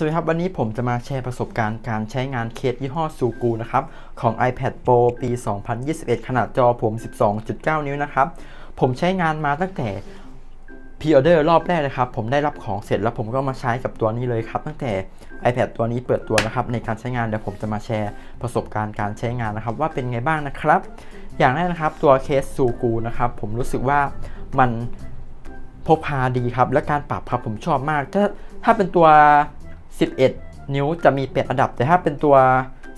สวัสดีครับ วันนี้ผมจะมาแชร์ประสบการณ์การใช้งานเคสยี่ห้อซูกูนะครับ ของ iPad Pro ปี 2021 ขนาดจอผม 12.9 นิ้วนะครับ ผมใช้งานมาตั้งแต่พ r ออเดอร์รอบแรกเลยครับ ผมได้รับของเสร็จแล้วผมก็มาใช้กับตัวนี้เลยครับ ตั้งแต่ iPad ตัวนี้เปิดตัวนะครับ ในการใช้งานเดี๋ยวผมจะมาแชร์ประสบการณ์การใช้งานนะครับ ว่าเป็นไงบ้างนะครับ อย่างแรกนะครับตัวเคสซูกูนะครับผมรู้สึกว่ามันพกพาดีครับและการปรับครับผมชอบมาก ถ้าถ้าเป็นตัว 11 นิ้วจะมี8ระดับ แต่ถ้าเป็นตัว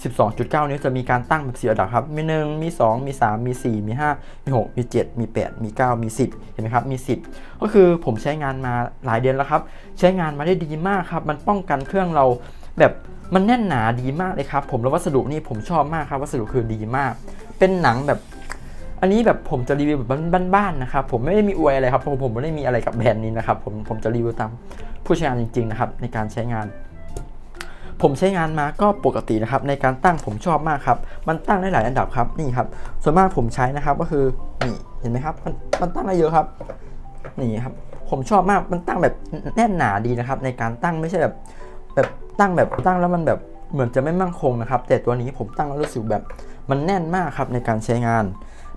12.9 นิ้วจะมีการตั้งแบบ4ระดับครับ มี 1 มี 2 มี 3 มี 4 มี 5 มี 6 มี 7 มี 8 มี 9 มี 10 เห็นไหมครับ มี 10 ก็คือผมใช้งานมาหลายเดือนแล้วครับ ใช้งานมาได้ดีมากครับ มันป้องกันเครื่องเราแบบมันแน่นหนาดีมากเลยครับ ผมแล้ววัสดุนี่ผมชอบมากครับ วัสดุคือดีมาก เป็นหนังแบบ อันนี้แบบผมจะรีวิวแบบบ้านๆนะครับ ผมไม่ได้มีอวยอะไรครับ ผมผมไม่ได้มีอะไรกับแบรนด์นี้นะครับ ผมผมจะรีวิวตามผู้ใช้งานจริงๆนะครับในการใช้งาน ผมใช้งานมาก็ปกตินะครับในการตั้งผมชอบมากครับ มันตั้งได้หลายอันดับครับนี่ครับ ส่วนมากผมใช้นะครับก็คือนี่เห็นไหมครับมันมันตั้งได้เยอะครับนี่ครับผมชอบมากมันตั้งแบบแน่นหนาดีนะครับ ในการตั้งไม่ใช่แบบแบบตั้งแบบตั้งแล้วมันแบบเหมือนจะไม่มั่นคงนะครับ แต่ตัวนี้ผมตั้งแล้วรู้สึกแบบมันแน่นมากครับในการใช้งาน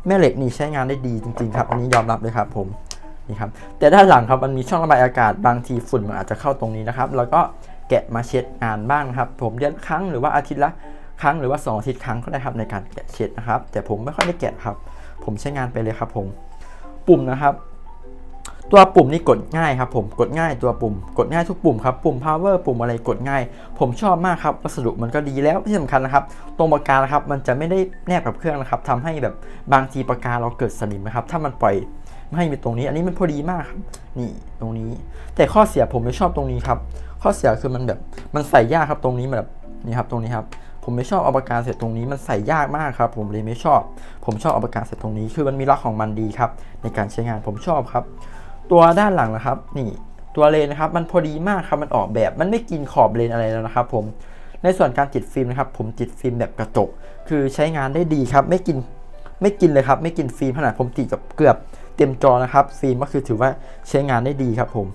แม่เหล็กนี่ใช้งานได้ดีจริงๆครับอันนี้ยอมรับเลยครับผมนี่ครับแต่ด้านหลังครับมันมีช่องระบายอากาศบางทีฝุ่นมันอาจจะเข้าตรงนี้นะครับ แล้วก็ แกะมาเช็ดงานบ้างนะครับ ผมเดือนครั้งหรือว่าอาทิตย์ละครั้งหรือว่า2อาทิตย์ครั้งก็ได้ครับในการแกะเช็ดนะครับ แต่ผมไม่ค่อยได้แกะครับ ผมใช้งานไปเลยครับผม ปุ่มนะครับ ตัวปุ่มนี่กดง่ายครับ ผมกดง่ายตัวปุ่ม กดง่ายทุกปุ่มครับปุ่ม power ปุ่มอะไรกดง่าย ผมชอบมากครับวัสดุมันก็ดีแล้วที่สำคัญนะครับ ตรงปากกานะครับมันจะไม่ได้แนบกับเครื่องนะครับทำให้แบบบางทีปากกาเราเกิดสนิมนะครับ ถ้ามันปล่อย ไม่ให้มีตรงนี้ อันนี้มันพอดีมากครับ นี่ตรงนี้ แต่ข้อเสียผมไม่ชอบตรงนี้ครับ ข้อเสียคือมันแบบมันใส่ยากครับตรงนี้แบบนี่ครับตรงนี้ครับผมไม่ชอบเอาปากกาเสร็จตรงนี้มันใส่ยากมากครับ ผมเลยไม่ชอบ ผมชอบเอาปากกาเสร็จตรงนี้คือมันมีล็อกของมันดีครับ ในการใช้งานผมชอบครับ ตัวด้านหลังนะครับ นี่ตัวเลนนะครับ มันพอดีมากครับมันออกแบบ มันไม่กินขอบเลนอะไรแล้วนะครับ ผมในส่วนการติดฟิล์มนะครับ ผมติดฟิล์มแบบกระจก คือใช้งานได้ดีครับ ไม่กินไม่กินเลยครับ ไม่กินฟิล์มขนาดผมติดกับเกือบ เต็มจอนะครับฟิล์มก็คือถือว่าใช้งานได้ดีครับผม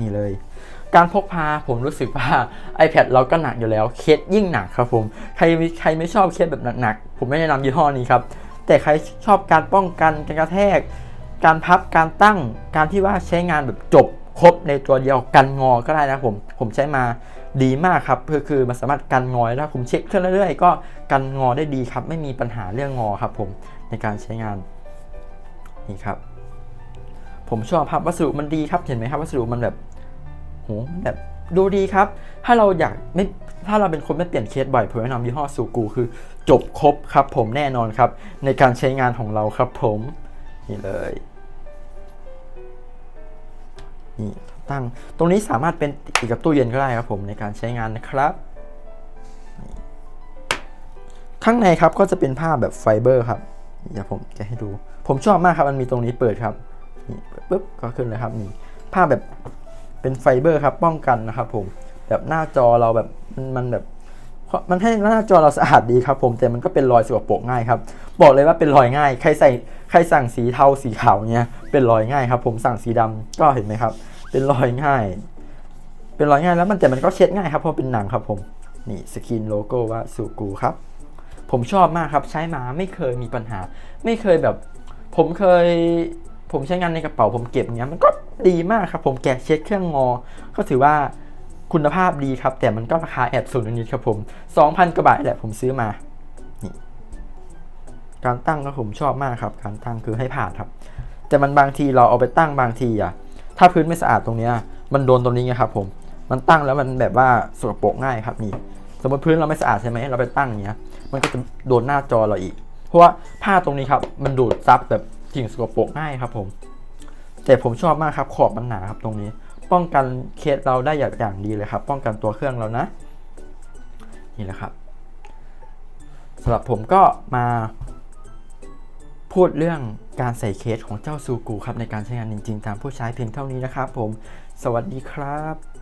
นี่เลย การพกพาผมรู้สึกว่า iPad เราก็หนักอยู่แล้วเคสยิ่งหนักครับผมใครใครไม่ชอบเคสแบบหนักๆผมไม่แนะนำยี่ห้อนี้ครับแต่ใครชอบการป้องกันการกระแทก การพับการตั้งการที่ว่าใช้งานแบบจบครบในตัวเดียวกันงอก็ได้นะผมผมใช้มาดีมากครับคือคือมันสามารถกันงอได้ผมเช็คเครื่องเรื่อยๆก็กันงอได้ดีครับ ไม่มีปัญหาเรื่องงอครับผมในการใช้งานนี่ครับ ผมชอบครับวัสดุมันดีครับเห็นไหมครับ วัสดุมันแบบโหมันแบบดูดีครับ ถ้าเราอยากไม่ถ้าเราเป็นคนไม่เปลี่ยนเคสบ่อยผมแนะนำยี่ห้อซูกูคือ จบครบครับ ผมแน่นอนครับ ในการใช้งานของเราครับผมนี่เลยนี่ตั้งตรงนี้สามารถเป็นติดกับตู้เย็นก็ได้ครับผมในการใช้งานนะครับ ข้างในครับก็จะเป็นผ้าแบบไฟเบอร์ครับเดี๋ยวผมจะให้ดู ผมชอบมากครับมันมีตรงนี้เปิดครับ ปิดปุ๊บก็ขึ้นเลยครับนี่ผ้าแบบเป็นไฟเบอร์ครับป้องกันนะครับผมแบบหน้าจอเราแบบมันแบบมันให้หน้าจอเราสะอาดดีครับผมแต่มันก็เป็นรอยสกปรกง่ายครับ บอกเลยว่าเป็นรอยง่าย ใครใส่ใครสั่งสีเทาสีขาวเนี้ยเป็นรอยง่ายครับ ผมสั่งสีดำก็เห็นไหมครับ เป็นรอยง่าย เป็นรอยง่ายแล้วมันแต่มันก็เช็ดง่ายครับเพราะเป็นหนังครับผมนี่สกรีนโลโก้ว่าสูกูครับ ผมชอบมากครับใช้มาไม่เคยมีปัญหา ไม่เคยแบบ ผมเคย ผมใช้งานในกระเป๋าผมเก็บเนี้ยมันก็ดีมากครับผมแกะเช็ดเครื่องงอ ก็ถือว่าคุณภาพดีครับ แต่มันก็ราคาแอบสูงนิดครับผม 2,000กว่าบาทแหละผมซื้อมานี่การตั้งก็ผมชอบมากครับ การตั้งคือให้ผ่านครับ แต่มันบางทีเราเอาไปตั้งบางทีอะถ้าพื้นไม่สะอาดตรงเนี้ยมันโดนตรงนี้ไงครับผมมันตั้งแล้วมันแบบว่าสกปรกง่ายครับนี่สมมติพื้นเราไม่สะอาดใช่ไหมเราไปตั้งเนี้ยมันก็จะโดนหน้าจอเราอีก เพราะว่าผ้าตรงนี้ครับมันดูดซับแบบ สิ่งสกปรกง่ายครับผม แต่ผมชอบมากครับขอบมันหนาครับตรงนี้ ป้องกันเคสเราได้อย่างอย่างดีเลยครับ ป้องกันตัวเครื่องเรานะ นี่แหละครับสำหรับผมก็มาพูดเรื่องการใส่เคสของเจ้าซูกูครับในการใช้งานจริงๆ ตามผู้ใช้เพียงเท่านี้นะครับผม สวัสดีครับ